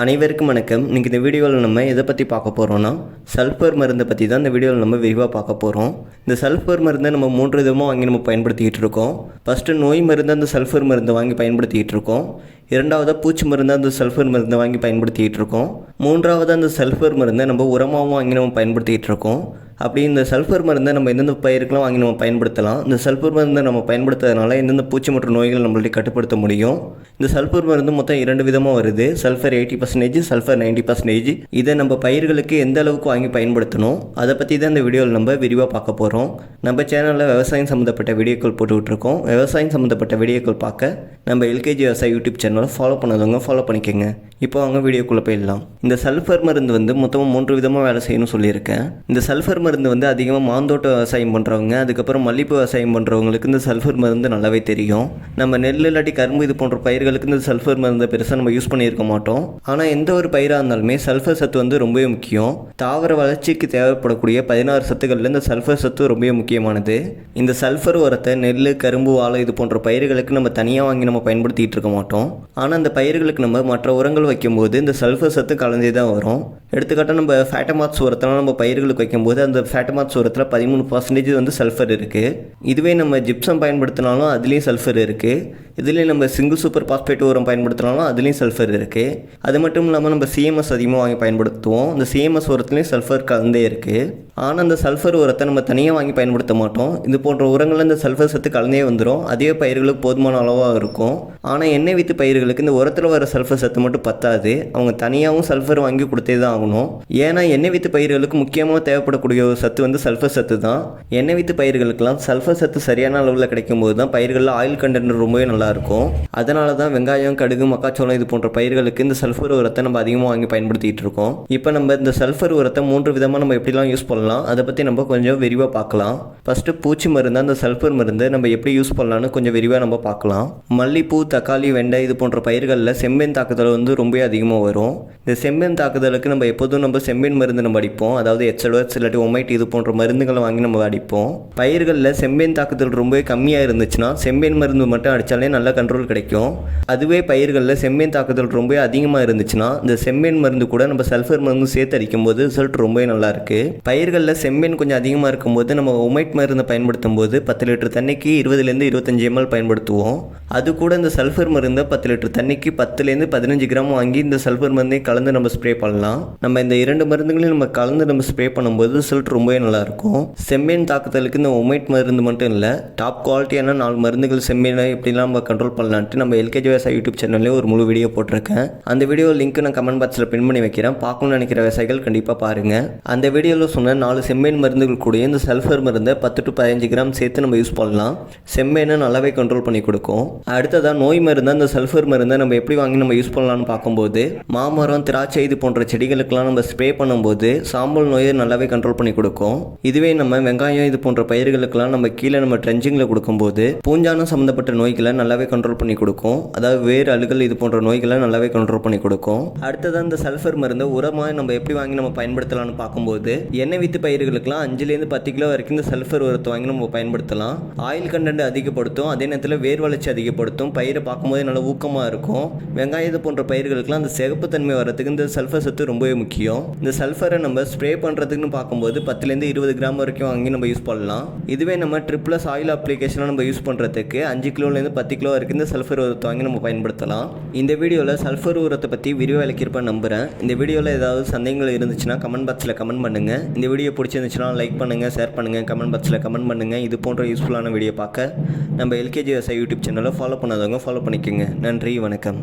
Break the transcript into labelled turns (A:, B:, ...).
A: அனைவருக்கும் வணக்கம். இன்றைக்கி இந்த வீடியோவில் நம்ம எதை பற்றி பார்க்க போகிறோன்னா சல்ஃபர் மருந்தை பற்றி தான் இந்த வீடியோவில் நம்ம விரிவாக பார்க்க போகிறோம் இந்த சல்ஃபர் மருந்தை நம்ம மூன்று விதமாக வாங்கி நம்ம பயன்படுத்திக்கிட்டு இருக்கோம். ஃபஸ்ட்டு நோய் மருந்து அந்த சல்ஃபர் மருந்தை வாங்கி பயன்படுத்திக்கிட்டு இருக்கோம். இரண்டாவதாக பூச்சி மருந்து அந்த சல்ஃபர் மருந்தை வாங்கி பயன்படுத்திக்கிட்டு இருக்கோம். மூன்றாவது அந்த சல்ஃபர் மருந்தை நம்ம உரமாகவும் வாங்கி நம்ம பயன்படுத்திக்கிட்டு இருக்கோம். அப்படி இந்த சல்ஃபர் மருந்தை நம்ம எந்தெந்த பயிருக்கெலாம் வாங்கி நம்ம பயன்படுத்தலாம்? இந்த சல்ஃபர் மருந்தை நம்ம பயன்படுத்துறதுனால எந்தெந்த பூச்சி மற்றும் நோய்கள் நம்மளுடைய கட்டுப்படுத்த முடியும்? இந்த சல்ஃபர் மருந்து மொத்தம் இரண்டு விதமாக வருது. Sulphur eighty percentage sulphur ninety percentage இதை நம்ம பயிர்களுக்கு எந்த அளவுக்கு வாங்கி பயன்படுத்தணும்? அதை பற்றி தான் இந்த வீடியோவில் நம்ம விரிவாக பார்க்க போகிறோம் நம்ம சேனலில் விவசாயம் சம்மந்தப்பட்ட வீடியோக்கள் போட்டுக்கிட்டு இருக்கோம். விவசாயம் சம்மந்தப்பட்ட வீடியோக்கள் பார்க்க நம்ம எல்கேஜி விவசாய யூடியூப் சேனலை ஃபாலோ பண்ணதவங்க ஃபாலோ பண்ணிக்கோங்க. இப்போ அவங்க வீடியோக்குள்ளே போயிடலாம். இந்த சல்ஃபர் மருந்து வந்து மொத்தமாக மூன்று விதமாக வேலை செய்யணும்னு சொல்லியிருக்கேன். இந்த சல்ஃபர் மருந்து வந்து அதிகமாக மாந்தோட்ட விவசாயம் பண்ணுறவங்க அதுக்கப்புறம் மல்லிப்பூ விவசாயம் பண்ணுறவங்களுக்கு இந்த சல்ஃபர் மருந்து நல்லாவே தெரியும். நம்ம நெல் இல்லாட்டி கரும்பு இது போன்ற பயிர்களுக்கு இந்த சல்ஃபர் மருந்தை பெருசாக நம்ம யூஸ் பண்ணியிருக்க மாட்டோம். ஆனால் எந்த ஒரு பயிராக இருந்தாலுமே சல்ஃபர் சத்து வந்து ரொம்பவே முக்கியம். தாவர வளர்ச்சிக்கு தேவைப்படக்கூடிய பதினாறு சத்துக்களில் இந்த சல்ஃபர் சத்து ரொம்பவே முக்கியமானது. இந்த சல்ஃபர் உரத்தை நெல் கரும்பு வாழை இது போன்ற பயிர்களுக்கு நம்ம தனியாக வாங்கி நம்ம பயன்படுத்திகிட்டு இருக்க மாட்டோம். ஆனால் அந்த பயிர்களுக்கு நம்ம மற்ற உரங்கள் வைக்கும்போது இந்த சல்ஃபர் சத்து கலந்தே தான் வரும். எடுத்துக்காட்டாக நம்ம ஃபேட்டமாத்ஸ் உரத்தெல்லாம் நம்ம பயிர்களுக்கு வைக்கும்போது அந்த ஃபேட்டமாத்ஸ் உரத்தில் பதிமூணு பர்சன்டேஜ் வந்து சல்ஃபர் இருக்குது இதுவே நம்ம ஜிப்சம் பயன்படுத்தினாலும் அதுலேயும் சல்ஃபர் இருக்குது இதுலேயும் நம்ம சிங்கிள் சூப்பர் பாஸ்பேட் உரம் பயன்படுத்தினாலும் அதுலேயும் சல்ஃபர் இருக்குது அது மட்டும் இல்லாமல் நம்ம சிஎம்எஸ் அதிகமாக வாங்கி பயன்படுத்துவோம். இந்த சிஎம்எஸ் உரத்துலேயும் சல்ஃபர் கலந்தே இருக்குது ஆனால் அந்த சல்ஃபர் உரத்தை நம்ம தனியாக வாங்கி பயன்படுத்த மாட்டோம். இது போன்ற உரங்களில் இந்த சல்ஃபர் சத்து கலந்தே வந்துடும் அதே பயிர்களுக்கு போதுமான அளவாக இருக்கும். ஆனால் எண்ணெய் வித்து பயிர்களுக்கு இந்த உரத்தில் வர சல்ஃபர் சத்து மட்டும் பத்தாது. அவங்க தனியாகவும் சல்ஃபர் வாங்கி கொடுத்தே தான் ஆகணும். ஏன்னா எண்ணெய் வித்து பயிர்களுக்கு முக்கியமாக தேவைப்படக்கூடிய ஒரு சத்து வந்து சல்ஃபர் சத்து தான். எண்ணெய் வித்து பயிர்களுக்கெல்லாம் சல்ஃபர் சத்து சரியான அளவில் கிடைக்கும் போது தான் பயிர்களில் ஆயில் கண்டென்ட் ரொம்பவே நல்லாயிருக்கும் அதனால தான் வெங்காயம் கடுகு மக்காச்சோளம் இது போன்ற பயிர்களுக்கு இந்த சல்ஃபர் உரத்தை நம்ம அதிகமாக வாங்கி பயன்படுத்திகிட்டு இருக்கோம். இப்போ நம்ம இந்த சல்ஃபர் உரத்தை மூன்று விதமாக நம்ம எப்படிலாம் யூஸ் பண்ணலாம் அதை பற்றி நம்ம கொஞ்சம் விரிவாக பார்க்கலாம். ஃபஸ்ட்டு பூச்சி மருந்து அந்த சல்ஃபர் மருந்து நம்ம எப்படி யூஸ் பண்ணலாம்னு கொஞ்சம் விரிவாக நம்ம பார்க்கலாம். மல்லிப்பூ தக்காளி வெண்டை இது போன்ற பயிர்களில் செம்மீன் தாக்குதல் வந்து ரொம்ப அதிகமாக வரும். இந்த செம்மீன் தாக்குதலுக்கு நம்ம எப்போதும் நம்ம செம்மீன் மருந்து நம்ம அடிப்போம். அதாவது எச்சடோஸ் இல்லாட்டி ஒமைட் இது போன்ற மருந்துகளை வாங்கி நம்ம அடிப்போம். பயிர்களில் செம்மீன் தாக்குதல் ரொம்பவே கம்மியாக இருந்துச்சுன்னா செம்மீன் மருந்து மட்டும் அடித்தாலே நல்ல கண்ட்ரோல் கிடைக்கும். அதுவே பயிர்களில் செம்மீன் தாக்குதல் ரொம்ப அதிகமாக இருந்துச்சுன்னா இந்த செம்மீன் மருந்து கூட நம்ம சல்ஃபர் மருந்து சேர்த்து அடிக்கும்போது ரிசல்ட் ரொம்பவே நல்லாயிருக்கு பயிர்களில் செம்மீன் கொஞ்சம் அதிகமாக இருக்கும்போது நம்ம ஒமைட் மருந்து பயன்படுத்தும் போது பத்து லிட்டர் தண்ணிக்கு இருபதுலேருந்து இருபத்தஞ்சி எம்எல் பயன்படுத்துவோம். அது கூட இந்த சல்ஃபர் மருந்தை பத்து லிட்டர் தண்ணிக்கு பத்துலேருந்து பதினஞ்சு கிராம் வாங்கி இந்த சல்ஃபர் மருந்தையும் கலந்து நம்ம ஸ்ப்ரே பண்ணலாம். நம்ம இந்த இரண்டு மருந்துகளையும் நம்ம கலந்து நம்ம ஸ்ப்ரே பண்ணும்போது ரிசல்ட் ரொம்பவே நல்லாயிருக்கும் செம்மேன் தாக்குதலுக்கு இந்த ஒமைட் மருந்து மட்டும் இல்லை டாப் குவாலிட்டியான நாலு மருந்துகள் செம்மீனை எப்படிலாம் நம்ம கண்ட்ரோல் பண்ணலான்ட்டு நம்ம எல்கேஜி விவசாய யூடியூப் சேனல்லே ஒரு முழு வீடியோ போட்டிருக்கேன். அந்த வீடியோ லிங்க் நான் கமெண்ட் பாக்ஸில் பின் பண்ணி வைக்கிறேன். பார்க்கணும்னு நினைக்கிற விவசாயிகள் கண்டிப்பாக பாருங்கள் அந்த வீடியோவில் சொன்ன நாலு செம்மேன் மருந்துகள் கூட இந்த சல்ஃபர் மருந்தை பத்து டு பதினஞ்சு கிராம் சேர்த்து நம்ம யூஸ் பண்ணலாம். செம்மேனை நல்லாவே கண்ட்ரோல் பண்ணி கொடுக்கும். அடுத்ததாக நோய் மருந்து அந்த சல்ஃபர் மருந்தை நம்ம எப்படி வாங்கி நம்ம யூஸ் பண்ணலாம்னு பார்க்கும்போது மாமரம் திராட்சை இது போன்ற செடிகளுக்கெல்லாம் நம்ம ஸ்ப்ரே பண்ணும்போது சாம்பல் நோயை நல்லாவே கண்ட்ரோல் பண்ணி கொடுக்கும். இதுவே நம்ம வெங்காயம் இது போன்ற பயிர்களுக்கெல்லாம் நம்ம கீழே நம்ம ட்ரெஞ்சிங்கில் கொடுக்கும்போது பூஞ்சானம் சம்மந்தப்பட்ட நோய்களை நல்லா நல்லாவே கண்ட்ரோல் பண்ணி கொடுக்கும். அதாவது வேறு அழுகல் இது போன்ற நோய்களை நல்லாவே கண்ட்ரோல் பண்ணி கொடுக்கும். அடுத்ததாக இந்த சல்ஃபர் மருந்து உரமாக நம்ம எப்படி வாங்கி நம்ம பயன்படுத்தலாம்னு பார்க்கும்போது எண்ணெய் வித்து பயிர்களுக்கெல்லாம் அஞ்சுலேருந்து பத்து கிலோ வரைக்கும் இந்த சல்ஃபர் உரத்தை வாங்கி நம்ம பயன்படுத்தலாம். ஆயில் கண்டென்ட் அதிகப்படுத்தும் அதே நேரத்தில் வேர் வளர்ச்சி அதிகப்படுத்தும் பயிரை பார்க்கும்போது நல்ல ஊக்கமாக இருக்கும். வெங்காயத்தை போன்ற பயிர்களுக்கெல்லாம் அந்த சிகப்புத்தன்மை வரதுக்கு இந்த சல்ஃபர் சத்து ரொம்பவே முக்கியம். இந்த சல்ஃபரை நம்ம ஸ்ப்ரே பண்ணுறதுக்குன்னு பார்க்கும்போது பத்துலேருந்து இருபது கிராம் வரைக்கும் வாங்கி நம்ம யூஸ் பண்ணலாம். இதுவே நம்ம ட்ரிப்ளஸ் ஆயில் அப்ளிகேஷனாக நம்ம யூஸ் பண்ணுறதுக்கு அஞ்சு கிலோலேருந்து பத்து கிலோ வரைக்கும் இந்த சல்ஃபர் உரத்தை வாங்கி நம்ம பயன்படுத்தலாம். இந்த வீடியோவில் சல்ஃபர் உரத்தை பற்றி விரிவாக விளக்கியிருப்பேன் நம்புகிறேன் இந்த வீடியோவில் ஏதாவது சந்தேகங்கள் இருந்துச்சுன்னா கமெண்ட் பாக்ஸில் கமெண்ட் பண்ணுங்கள் இந்த வீடியோ பிடிச்சிருந்துச்சுன்னா லைக் பண்ணுங்கள் ஷேர் பண்ணுங்கள் கமெண்ட் பாக்ஸில் கமெண்ட் பண்ணுங்கள் இது போன்ற யூஸ்ஃபுல்லான வீடியோ பார்க்க நம்ம எல்கேஜி யூடியூப் சேனலை ஃபாலோ பண்ணாதவங்க ஃபாலோ பண்ணிக்கோங்க. நன்றி வணக்கம்.